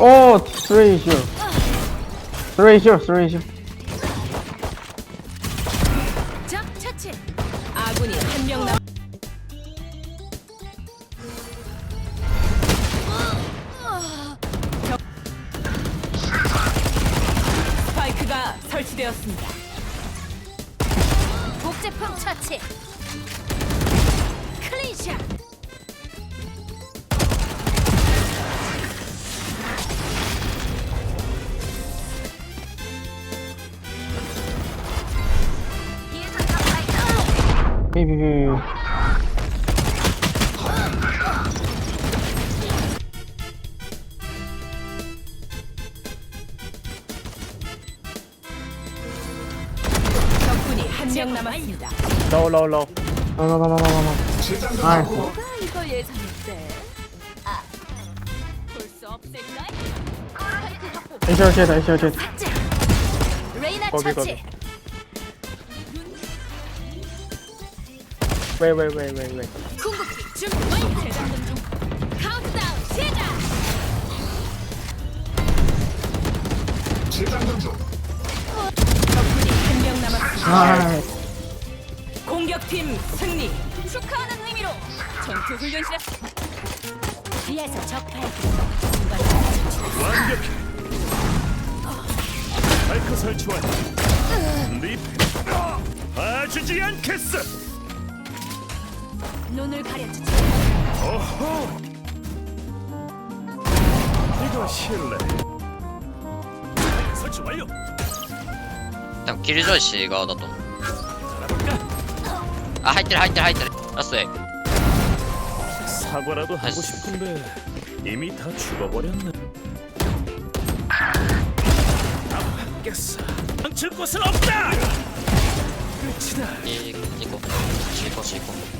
오, 남. 적- 스파이크가 설치되었습니다. 복제품 처치. 클린샷. 비비비. 적군이 한 명 남았습니다. low low low 나나나나나나. 나이스. 누가 이걸 예상했대? 아, 볼수 없을까? 에이셔 jet, 에이셔 jet. 레이나 거기, 처치. 거기. Wait wait wait wait wait 궁극기 준비 완료. 재장전 중. 카운트다운 시작. 적군이 한 명 남았습니다. 아, 공격팀 승리. 축하하는 의미로 전투 훈련실에 뒤에서 적발. 완벽해. 마이크 설치 완료. 네 봐주지 않겠어. 눈을 가려주지. 어허! 이거 실례. 설치 완료. 그냥 길저씨 이거 나도. 아 하이틀 하이틀 하이틀. 알았어. 예. 사과라도 하고 아이씨. 싶은데 이미 다 죽어버렸네. 남겠어. 망칠 곳은 없다. 끝이다. 이 이거 실고 실고.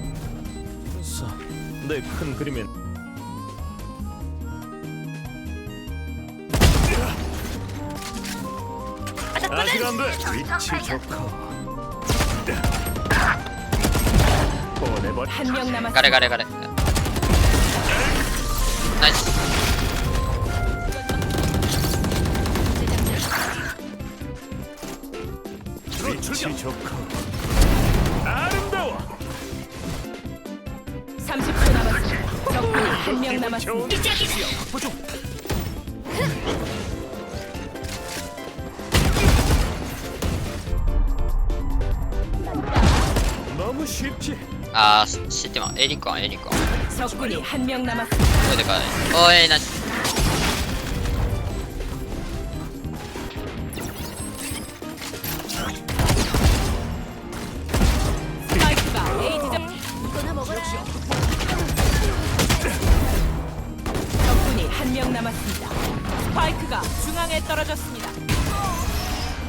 그런데 큰 그림엔 아직 안 돼. 위치 조커. 한명 남았. 가래 가래 가래. 나이스. 한명 남았습니다. 시작이다. 보조. 너무 쉽지. 아, 시스템 에리꺼 에리꺼. 적군이 한 명 남았습니다. 어디 가? 어이 나 남았습니다. 파이크가 중앙에 떨어졌습니다.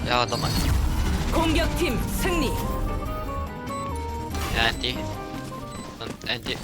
야, 너만. 공격팀 승리. 야, 앤디. 앤디.